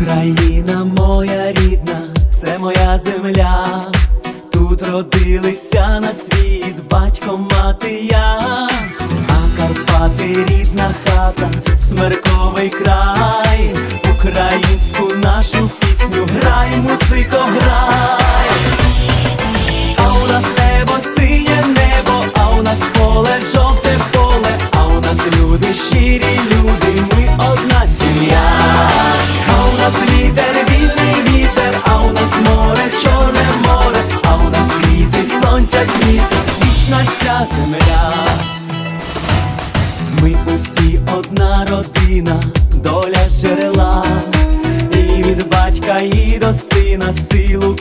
Україна моя рідна, це моя земля. Тут родилися на світ батько, мати я, а Карпати рідна хата, смерковий край, українську нашу пісню грай, музико, грай. світах вічна ця земля, ми усі одна родина, доля джерела, і від батька, і до сина силу.